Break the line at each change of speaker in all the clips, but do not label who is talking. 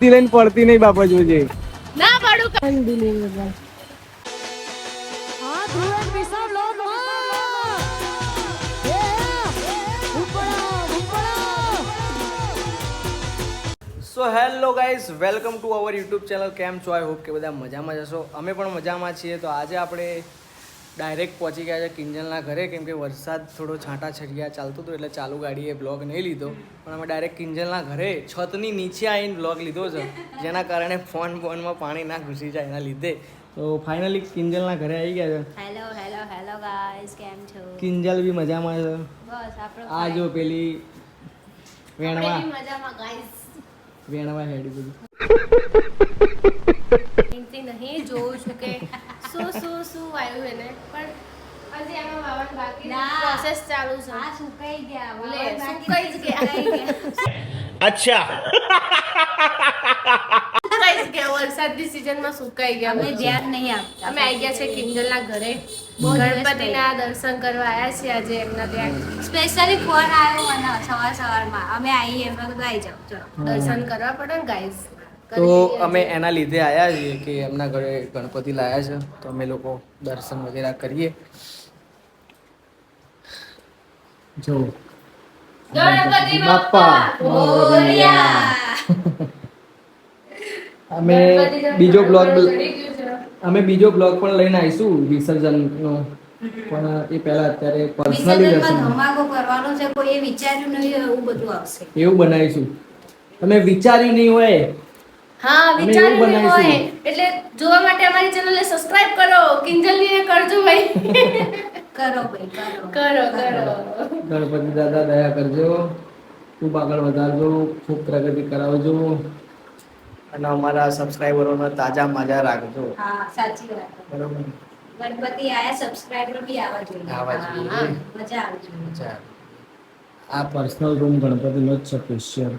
લઈને પડતી નહીં બાપા જોજે.
ના પાડું
so hello guys welcome to our YouTube channel કેમ છો? આઈ હોપ કે બધા મજામાં જશો અમે પણ મજામાં છીએ. તો આજે આપણે ડાયરેક્ટ પહોંચી ગયા છે કિંજલના ઘરે કેમ કે વરસાદ થોડો છાંટા છડિયા ચાલતું હતું એટલે ચાલુ ગાડીએ બ્લોગ નહીં લીધો. પણ અમે ડાયરેક્ટ કિંજલના ઘરે છતની નીચે આવીને બ્લોગ લીધો છે જેના કારણે ફોન ફોનમાં પાણી ના ઘૂસી જાય એના લીધે. તો ફાઇનલી કિંજલના ઘરે આવી ગયા છે.
હેલો હેલો હેલો ગાઈસ કેમ છો?
કિંજલ બી મજામાં છે.
બસ આપણો
આ જો પેલી વેણવા.
મજામાં ગાઈસ
વેણવા હેડી બધું
નહીં જોઉં છું કે શું શું શું આવ્યું એને? પણ હજી એમાં વાવણ બાકી
ના.
પ્રોસેસ ચાલુ છે.
આ સુકાઈ ગયા
લે, સુકાઈ જ ગયા.
અચ્છા.
સુકાઈ જ ગયા વરસાદની સિઝનમાં સુકાઈ ગયા.
અમે. ધ્યાન નહીં આપતા.
અમે આવી ગયા છે કિંજલના ઘરે. ગણપતિના દર્શન કરવા આવ્યા છીએ આજે એમના ત્યાં.
સ્પેશિયલી ફોન આવ્યો મને સવાર સવારમાં? અમે આવીએ એમાં આવી જાવ ચલો.
દર્શન કરવા પડે ને ગાઈસ
તો અમે એના લીધે આવ્યા છીએ કે એમના ઘરે ગણપતિ લાયા છે. તો અમે લોકો દર્શન વગેરે કરીએ. જો.
ગણપતિ
બાપ્પા મોરિયા અમે બીજો બ્લોગ અમે બીજો બ્લોગ પણ લઈને આવીશું વિસર્જનનો. પણ એ પહેલા અત્યારે પર્સનલી દર્શન
કરવાનો છે કોઈએ વિચાર્યું નહીં એવું બધું આવશે.
એવું બનાવીશું. તમે વિચાર્યું નહીં હોય
હા વિચાર્યું હોય. એટલે જોવા માટે અમારી ચેનલને સબસ્ક્રાઇબ કરો. કિંજલનીને કરજો ભાઈ.
કરો ભાઈ કરો.
કરો કરો.
ગણપતિ દાદા દયા કરજો. ખૂબ આગળ વધારજો. ખૂબ પ્રગતિ કરાવજો. અને અમારા સબસ્ક્રાઈબરોને તાજા માજા રાખજો.
હા સાચી વાત.
બરોબર.
ગણપતિ આયા સબસ્ક્રાઇબર બી આવા જોઈએ.
આવા જોઈએ.
મજા આવજો
મજા આ પર્સનલ રૂમ ગણપતિનો જ છે સ્પેશિયલ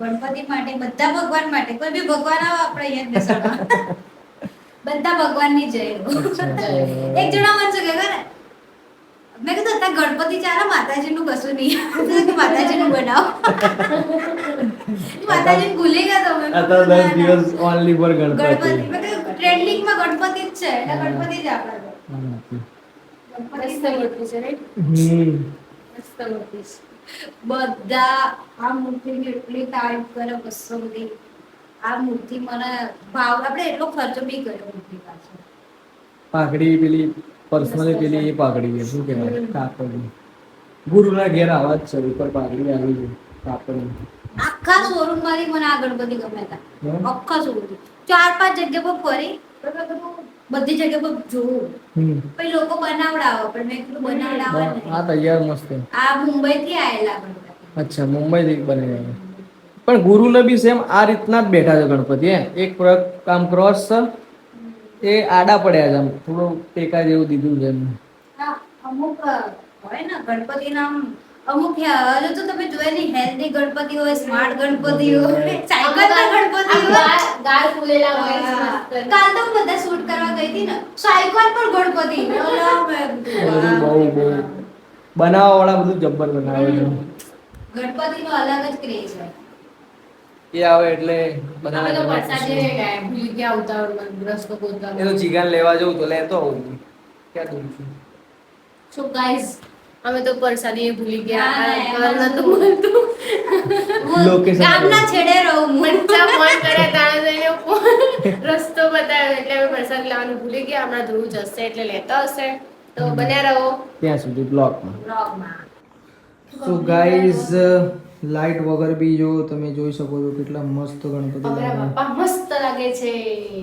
ગણપતિ માટે બધા ભગવાન માટે કોઈ બી ભગવાન આવો આપણે અહીંયા જ બેસાડવા. બધા ભગવાનની જય હો. એક જણા મને શું કે મેં કીધું અત્યારે ગણપતિ ચાલે માતાજીનું કશું નહીં. તો માતાજીનું બનાવો. માતાજી ભૂલી ગયા તમે
દસ દિવસ ઓનલી ફોર
ગણપતિ.
ગણપતિ
મેં ગણપતિ જ છે એટલે ગણપતિ જ આપણે
ગણપતિ છે રાઈટ?
હમ.
મસ્ત મૂર્તિ છે.
બધા આ મૂર્તિની એટલી તારીફ કરે બસો બધી. આ મૂર્તિ મને ભાવ આપણે એટલો ખર્ચો બી કર્યો મૂર્તિ પાછળ
પાઘડી પેલી પર્સનલી પેલી એ પાઘડી છે શું કહેવાય? કાપડી ગુરુના ઘેર આવા જ છે ઉપર પાઘડી આવી છે કાપડની.
આખા શોરૂમમાંથી મને આ ગણપતિ ગમે હતા આખા શોરૂમ ચાર પાંચ જગ્યા પર ફરી. બધી જગ્યા પર
જોવું
પછી લોકો બનાવડાવો પણ મેં કીધું બનાવડાવો
આ તૈયાર મસ્ત
આ મુંબઈ થી આયેલા ગણપતિ.
અચ્છા મુંબઈથી બની ગયા. પણ ગુરુને બી સેમ આ રીતના જ બેઠા છે ગણપતિ હે. એક કામ આમ ક્રોસ છે. એ આડા પડ્યા છે આમ થોડું ટેકા જેવું દીધું છે એમ
હા, અમુક હોય ને ગણપતિ નામ અમુક હે- હજુ તો તમે જોયા નહીં હેલ્ધી ગણપતિ હોય સ્માર્ટ ગણપતિ હોય સાયકલ પર ગણપતિ હોય.
ગાલ- ફૂલેલા હોય
કાલ તો બધા શૂટ કરવા ગઈ હતી ને સાયકલ પર ગણપતિ. મેં
બધું બનાવવા વાળા બધું જબ્બર બનાવે છે.
ગણપતિનો અલગ જ ક્રેઝ છે
એ આવે એટલે
અમે તો પાછા. ગયા, ભૂલી ગયા ઉતાવળમાં, રસ્તો ગોતવા.
એ તો જીગાન લેવા જવું તો લેતો આવું ક્યાં દૂર છું?
સો guys, અમે તો પરસાદી ભૂલી ગયા? મળતું
ગામના છેડે રહું
ફોન કરે ત્યાં જઈને રસ્તો બતાવ્યો એટલે અમે પ્રસાદ લેવાનું ભૂલી ગયા. હમણાં ધ્રુવ જશે એટલે લેતા હશે. તો બન્યા રહો.
ત્યાં સુધી બ્લોકમાં
બ્લોગમાં.
તો ગાઈઝ લાઈટ વગર બી જો તમે જોઈ શકો છો કેટલા મસ્ત ગણપતિ
મસ્ત લાગે છે.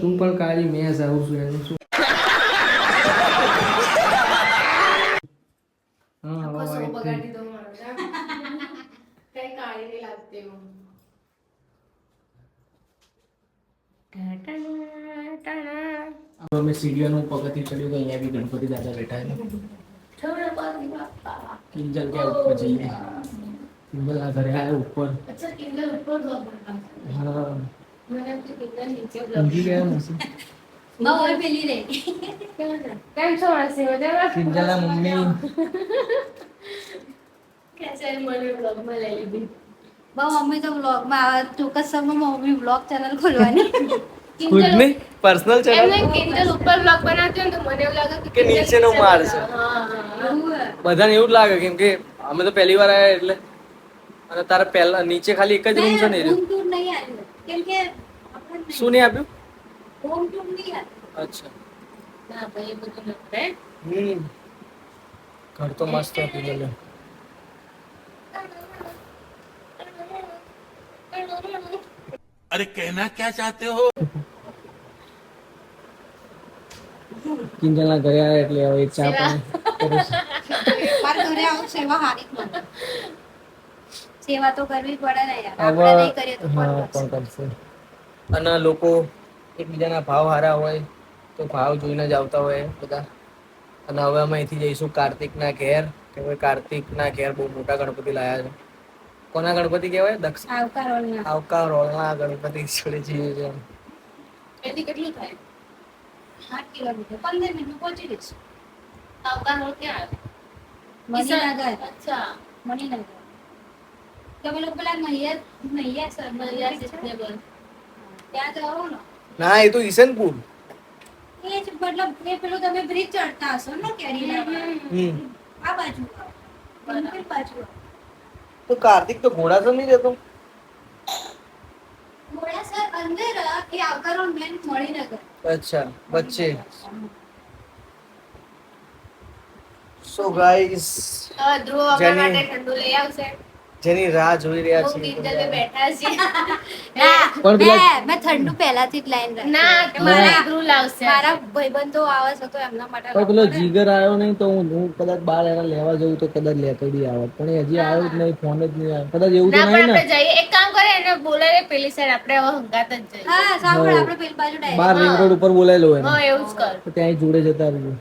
તું પણ કાળી મેં આવું છું એનું શું?
આખો
હવે
શો
white
બગાડી દીધો મારો જાણ. કઈ કાળી નહીં લાગતી હું ટાટા, ટાટા.
હવે અમે સીડીઓનું પગથિયું ચડ્યું તો અહીંયા બી ગણપતિ દાદા બેઠા છે
ગણપતિ બાપ્પા.
કિંજલ કે ઉપર જઈએ કિંજલ આ ઘરે આવ્યા ઉપર
અચ્છા કિંડલ ઉપર જ બાપા.
હા
મને એમ કે કિંડલ નીચે જ
ઊંઘી ગયા નથી
બહુ પેલી રહી
કેમ છો માસી મજામાં
કિંજલના મમ્મી
કે છે મને બ્લોગમાં લઈ લીધી
બહુ મમ્મી તો વ્લોગમાં આવે ચોક્કસ સમયમાં મમ્મી વ્લોગ ચેનલ ખોલવાની
ખુદની પર્સનલ ચેનલ
એમને કિંજલ ઉપર બ્લોગ બનાવતી હોય તો મને એવું લાગે
કે નીચેનો માળ છે.
હા, હા.
એવું હે.
બધાને એવું જ લાગે કેમ કે અમે તો પહેલી વાર આવ્યા એટલે અને તારા પહેલા નીચે ખાલી એક જ રૂમ છે ને
ટૂર નહીં આવ્યું કેમ કે
શું નહીં આપ્યું
હોમ ટૂર નહીં આવ્યું
અચ્છા
ના, ભાઈ, એ બધું ન કરે.
હમ ઘર તો મસ્ત હતું બોલે
अरे कहना क्या चाहते हो
કિંજલના ઘરે આવ્યા એટલે હવે ચા
સેવા.
પાણી
મારા ઘરે આવું સેવા હારી જ મળે. સેવા તો કરવી પડે ને યાર
હવે
આપણે નહીં કરીએ તો કોણ
હા
કરશે?
કોણ કરશે અને લોકો એકબીજાના ભાવ સારા હોય તો ભાવ જોઈને જ આવતા હોય બધા. અને હવે અમે અહીંથી જઈશું કાર્તિકના ઘેર કે ભાઈ કાર્તિકના ઘેર બહુ મોટા ગણપતિ લાયા છે. કોના ગણપતિ કહેવાય? દક્ષ
આવકાર
રોલના. ગણપતિ જોડે જઈએ છે.
એથી કેટલું થાય?
આઠ કિલોમીટર. પંદર મિનિટમાં પહોંચી જઈશું.
આવકાર રોડ ક્યાં
મણિનગર.
અચ્છા.
મણિનગર. તમે લોકો પેલા નૈયા નૈયા સર
મહિલા
ત્યાં ને.
ના એ તો ઈસનપુર.
એ જ મતલબ એ પેલું તમે બ્રિજ ચડતા હશો ને કેરીના
હમ.
આ બાજુ આવો. બાજુ
તો કાર્તિક તો ઘોડાસર નહીં જતો
મોડાસર અંદર એ આવકાર મેન મણિનગર.
અચ્છા વચ્ચે. સો ગાઈસ
ધ્રુવ અમારા
જેની-
માટે ઠંડુ લઈ આવશે.
જેની રાહ જોઈ રહ્યા
છે
છીએ
બેઠા છીએ.
પણ પેલા-
મેં ઠંડુ પહેલાથી જ લાઈન રાખી.
ના કે મારા ધ્રુવ લાવશે.
મારા ભાઈબંધો આવે છે તો એમના માટે
પણ પેલો જીગર આવ્યો નહીં તો હું હું કદાચ બાર એના લેવા જઉં તો કદાચ લેતો બી આવત પણ હજી આવ્યો જ નહીં ફોન જ નહીં આવ્યો. કદાચ એવું તો નહીં
આપણે
ને
જઈએ. એક કામ કરે એને બોલાવે પેલી સાઈડ આપણે હવે હંગાત જ જઈએ.
હા સાંભળ આપણે પેલી બાજુ ડાયરેક્ટ
બાર રિંગ રોડ ઉપર બોલાયેલો એને.
હા એવું જ કર.
તો ત્યાં જોડે જતા રહીએ.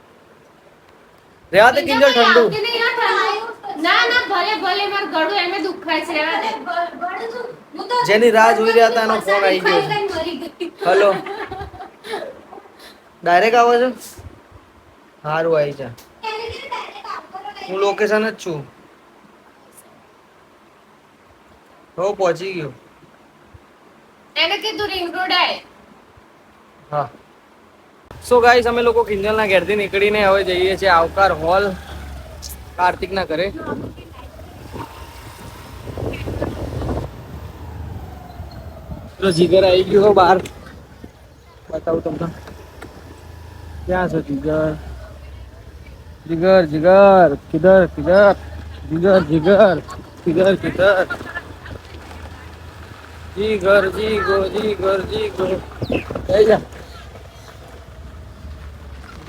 રેવા દે કિંજલ ઠંડુ.
ના ના ભલે ભલે માર ગળું એમે દુખાય છે રેવા દે?
હું તો
જેની રાહ જોઈ રહ્યા હતા એનો ફોન આવી ગયો. હલો ડાયરેક્ટ આવો છો સારું આવી જા
રહે.
હું લોકેશન જ છું હો પહોંચી ગયો
એને કીધું રિંગ રોડ આય
હા સો ગાઈસ અમે લોકો કિંજલના ઘેરથી નીકળીને હવે જઈએ છીએ આવકાર હોલ કાર્તિકના ઘરે. પેલો જીગર આવી ગયો બહાર. બતાવું તમને. ક્યાં છે જીગર? જીગર જીગર, કિધર કિધર, જીગર જીગર, કિધર કિધર. જીગર, જીગો જીગર, જીગો. જઈ જા.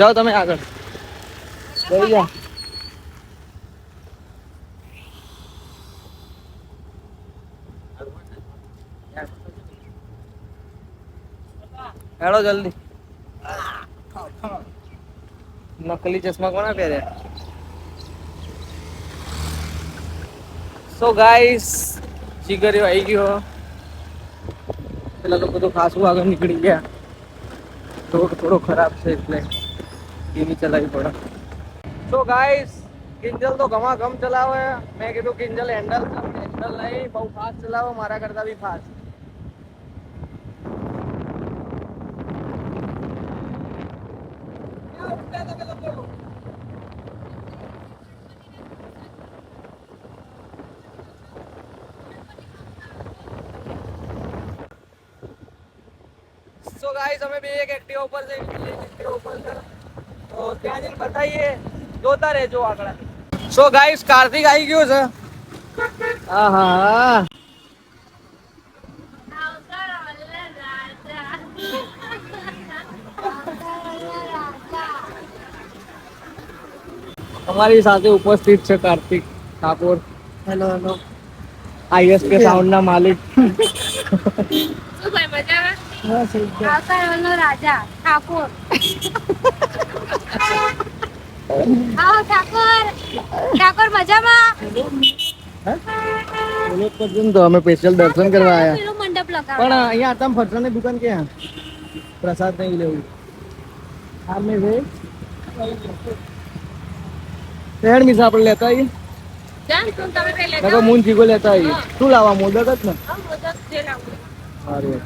જાઓ તમે આગળ. જઈ જાઓ હેડો જલ્દી. નકલી ચશ્મા કોના પહેર્યા? સો ગાઈસ જીગરીઓ આવી ગયો. પેલા લોકો તો ખાસું આગળ નીકળી ગયા. રોડ થોડો ખરાબ છે એટલે. ધીમી ચલાવી પડે. સો ગાઈસ કિંજલ તો ગમા ગમ ચલાવે. મેં કીધું કિંજલ હેન્ડલ હેન્ડલ નહીં, બહુ ફાસ્ટ ચલાવો, મારા કરતા બી ફાસ્ટ સો ગાઈસ અમે બે એક એક્ટિવા ઉપર એક એક્ટિવા ઉપર તો ત્યાં જઈને બતાવીએ. જોતા રહેજો આગળ. સો ગાઈસ કાર્તિક આવી ગયો છે. અમારી સાથે ઉપસ્થિત છે Kartik Thakor. Hello hello ISK sound ના માલિક.
શું ભાઈ
મજા આવે રાજા ઠાકોર. આવો ઠાકોર. ઠાકોર મજામાં?
બોલો પર જઈને તો અમે સ્પેશિયલ દર્શન કરવા આવ્યા પણ અહીંયા હતા ફરસાણની દુકાન ક્યાં? પ્રસાદ નહીં લેવું. આ મેં ત્રણ મીઠા આપણે લેતા આવીએ
તમે
મૂન ચીકો લેતા આવીએ શું લાવવા મોદક જ ને?
આવો, મોદક જે લાવવું.
સારું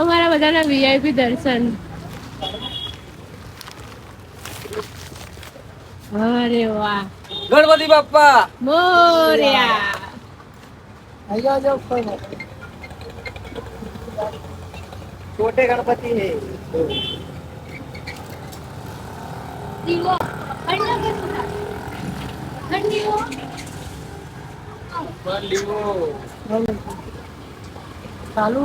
અમારા બધાના વીઆઈપી દર્શન. અરે વાહ.
ગણપતિ બાપ્પા.
મોર્યા.
અહીંયા જો છોટે ગણપતિ હે? ચાલુ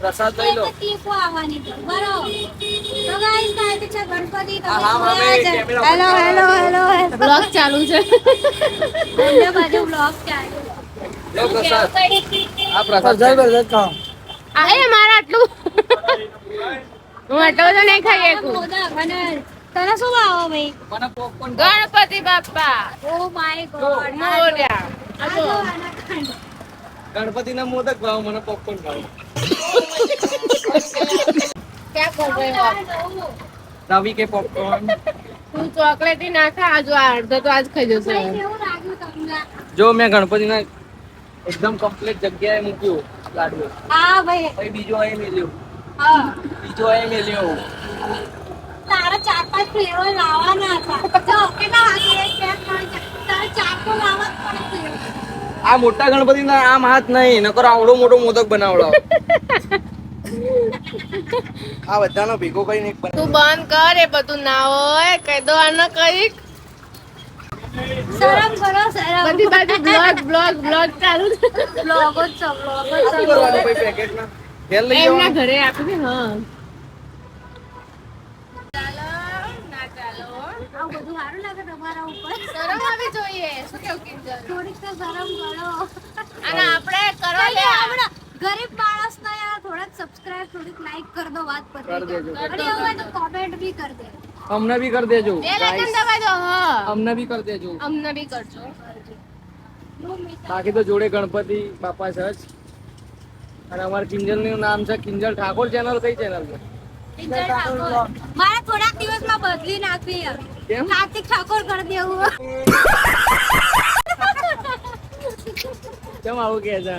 પ્રસાદ લઈ લો.
તકલીફો આવવાની છે બરોબર તો ગાઈસ કાંઈ છે ગણપતિ જોયા.
Camera
hello hello hello
blog ચાલુ છે.
બંને બાજુ બ્લોગ ચાલુ.
લો પ્રસાદ. આ પ્રસાદ.
આ એ મારા આટલું. હું આટલો તો નહીં ખાઈ શકું.
તને શું ભાવો ભાઈ?
Ganpati Bappa
oh my God
Morya
Ganpati ના મોદક ભાવ મને પોપકોર્ન ભાવ.
ક્યાં કર રહે હો
રવિ કે પોપકોર્ન
તું ચોકલેટી ના ખા આ જો આ અડધો તો આજ ખાઈ જશે.
જો મેં ગણપતિના એકદમ કમ્પ્લીટ જગ્યાએ મૂક્યું. લાડુ
હા ભાઈ.
પછી બીજો અહીં મેલ્યો.
હા.
બીજો અહીં મેલ્યો.
તારા ચાર પાંચ ફ્લેવર લાવવાના હતા. જો કેટલા હાથ એક બે ત્રણ ચાર. ચાર તો લાવવા જ પડે
આ મોટા ગણપતિ ના આમ હાથ નહીં નકર આવડો મોટો મોદક બનાવડો આ બધાનો ભેગો કરીને
તું બંધ કર એ બધું ના હોય. કહી દો આને કંઈક
શરમ કરો શરમ.
બધી બાજુ બ્લોગ બ્લોગ બ્લોગ ચાલુ
બ્લોગ જ છો બ્લોગ જ છો.
કરવાનું ભાઈ પેકેટમાં તેલ લઈ
એમના
જવાનું?
ઘરે આપી દે હા. ચાલો ના ચાલો
આવું બધું સારું લાગે તમારા ઉપર.
જોઈએ. શું કેવું કિંજલ?
થોડીક તો શરમ કરો.
અને આપણે કરો
ચાલો,
લે
આપણે ગરીબ માણસ ને થોડાક સબસ્ક્રાઇબ થોડીક લાઈક કરી દો વાત પર કોમેન્ટ બી કરી દે.
અમને બી કરી દેજો.
બે લાઈકન દબાઈ દો હા.
અમને બી કરી દેજો.
અમને બી કરજો.
બાકી તો જોડે ગણપતિ બાપા સજ અને અમારા કિંજલનું નામ છે કિંજલ ઠાકોર ચેનલ કઈ ચેનલ છે?
કિંજલ ઠાકોર. મારે થોડાક દિવસમાં બદલી નાખવી
કેમ?
કાર્તિક ઠાકોર કરી દેવું.
કેમ આવું કે છે?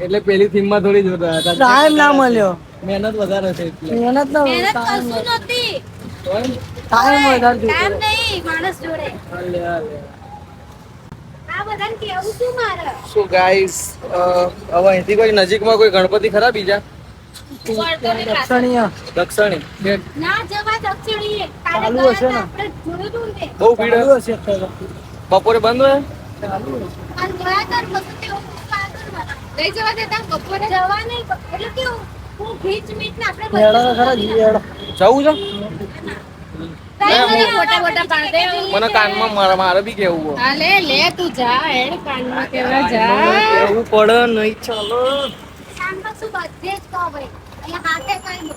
એટલે પેલી થીમમાં થોડી
ટાઈમ ના મળ્યો.
મહેનત વધારે છે
મહેનત ટાઈમ
માણસ જોડે. શું
ગાઈસ હવે અહીંથી કોઈ નજીકમાં કોઈ ગણપતિ ખરા બીજા? બપોરે બંધ હોય.
લઈ જવા દેતા બપોરે?
જવા નહીં એટલે કેવું? હું મીટ ને આપણે.
જવું છે?
મને
કાનમાં મારે મારે બી કેવું
લે લે તું જા હેડ કાનમાં કેવા જા.
કેવું પડે નહીં ચાલો.
શું બધે જ કહો ભાઈ અહીંયા હાથે કઈ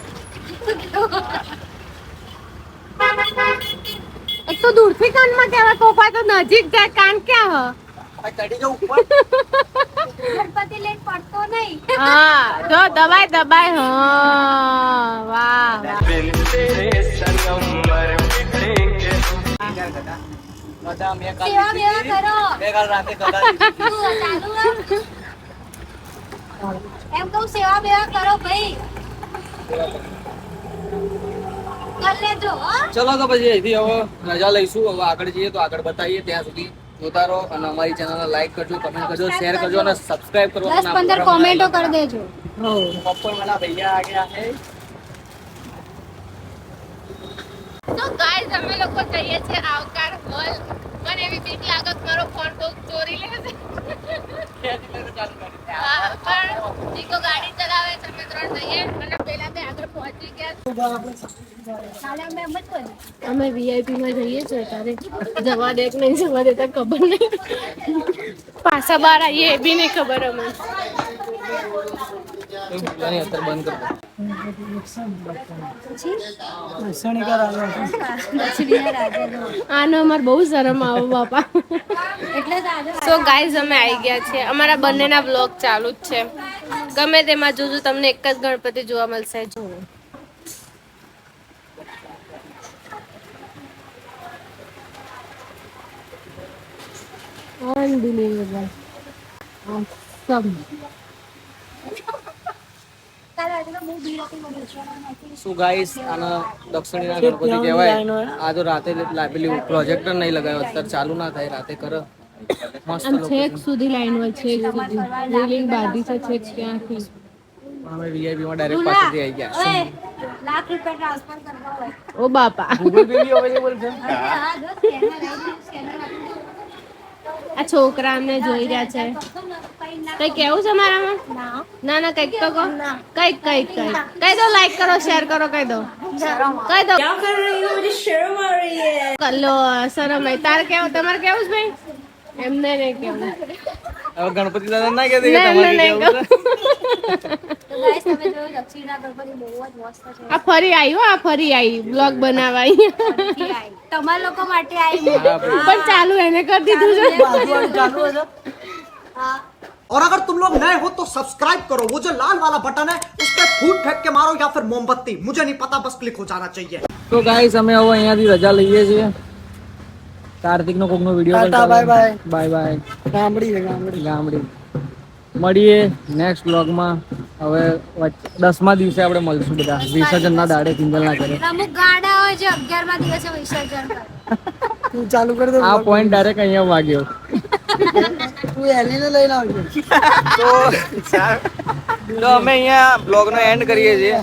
એક તો દૂરથી કાનમાં કેવા કોપા તો નજીક જાય કાન ક્યાં
ચડી જાઉં ઉપર?
ગણપતિ લઈને પડતો નહીં
હ હા જો દબાય દબાય હા વાહ
મેં કાલ રાતે કદાચ
ચાલુ હે? એમ કહું સેવા બેવા કરો ભાઈ. કર
ચલો તો પછી અહીંથી હવે રજા લઈશું. હવે આગળ જઈએ તો આગળ બતાવીએ ત્યાં સુધી. જોતા રહો અને અમારી ચેનલને લાઈક કરજો કમેન્ટ કરજો શેર કરજો અને સબસ્ક્રાઇબ કરો
દસ
ના
પંદર
ભૂલતા.
કોમેન્ટો કરી દેજો.
પપ્પર વાળા ભૈયા આ ગયા હે
તો ગાઈઝ અમે લોકો જઈએ છે આવકાર હોલ મને એવી બીક લાગત મારો ફોન કોઈ ચોરી લેશે હા, પણ જીકો ગાડી ચલાવે છે અમે ત્રણ જઈએ અને પેલા બે આગળ પહોંચી ગયા.
અમે
વીઆઈપી માં જઈએ છીએ તારે જવા દે કે નહીં જવા દેતા ખબર નહીં. પાછા બહાર આવીએ એ બી નહીં ખબર અમે
નહીં, અત્યારે બંધ કરી દો.
લસણી કરાવે
પછી બીજા રાજા નો.
આનો અમારે બહુ શરમ આવો બાપા. સો ગાઈઝ અમે આવી ગયા છે અમારા બંનેના બ્લોગ ચાલુ જ છે. ગમે તેમાં જોજો, તમને એક જ ગણપતિ જોવા મળશે જો Unbelievable. Awesome.
શું ગાઈસ આના રાતે લાવેલી પ્રોજેક્ટર નહીં લગાવ્યો અત્યારે ચાલુ ના થાય, રાતે કરો
આમ
લોકો
છેક સુધી લાઈન હોય છેક સુધી. રેલિંગ બાંધી છે છેક ત્યાંથી.
અમે વીઆઈપી માં ડાયરેક્ટ પાછળથી આવી ગયા.
ઓય, લાખ રૂપિયા ટ્રાન્સફર કરવા હોય.
ઓ બાપા.
ગૂગલ પે બી અવેલેબલ છે
હા, જો scanner આવી ગયું, scanner આપી દો.
આ છોકરા અમને જોઈ રહ્યા છે.
તો ને, કઈ ના.
કઈ કેવું છે મારામાં?
ના.
ના ના કંઈક તો કહો. કંઈક કંઈક કંઈક. કહી દો લાઈક કરો શેર કરો કહી દો. કહી દો. કલ્લો શરમ આવી. તારે કેવું તમારે કેવું છે ભાઈ? એમને નહીં કેવું
હવે ગણપતિ દાદા ના કહેતી કે
ના,
તમારે
ના,
કેવું છે?
તો guys, તમે જોયું દક્ષિણના ગણપતિ બહુ જ મસ્ત છે.
આ ફરી આવી હો આ ફરી આવી બ્લોગ બનાવવા આવી
ફરીથી આઈ. તમારા લોકો માટે આવી
હા, ભાઈ.
પણ ચાલુ એને કરી દીધું છે
બાજુવાળી ચાલુ હશે
હા.
और अगर तुम लोग नए हो तो सब्सक्राइब करो वो जो लाल वाला बटन है उस पर फूट फेंक के मारो या फिर मोमबत्ती मुझे नहीं पता बस क्लिक हो जाना चाहिए
તો ગાઈસ અમે હવે અહીંયાથી રજા લઈએ છીએ કાર્તિક નો કોકનો
video bye bye.
Bye
bye Gamdi Gamdi.
Gamdi. મળીએ નેક્સ્ટ વ્લોગમાં હવે દસમા દિવસે આપણે મળશું બધા. વિસર્જનના દાડે કિંજલના ઘરે
અમુક ગાડા હોય જે અગિયારમા દિવસે વિસર્જન કરે.
તું ચાલુ કરી દે
આ પોઈન્ટ ડાયરેક્ટ અહીંયા વાગ્યો.
તું એલીને લઈને આવજો.
તો તો અમે અહીંયા બ્લોગ નો એન્ડ કરીએ છીએ.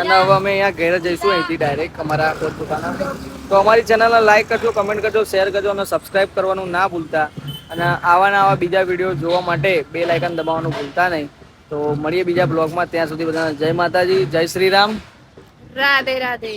અને હવે અમે અહીંયા ઘરે જઈશું અહીંથી ડાયરેક્ટ અમારા પોતપોતાના તો અમારી ચેનલને લાઈક કરજો કમેન્ટ કરજો શેર કરજો અને સબસ્ક્રાઇબ કરવાનું ના ભૂલતા. અને આવા ને આવા બીજા વીડિયો જોવા માટે બે લાઇકન દબાવવાનું ભૂલતા નહીં. તો મળીએ બીજા બ્લોગમાં ત્યાં સુધી બધાને જય માતાજી જય શ્રી રામ.
રાધે રાધે.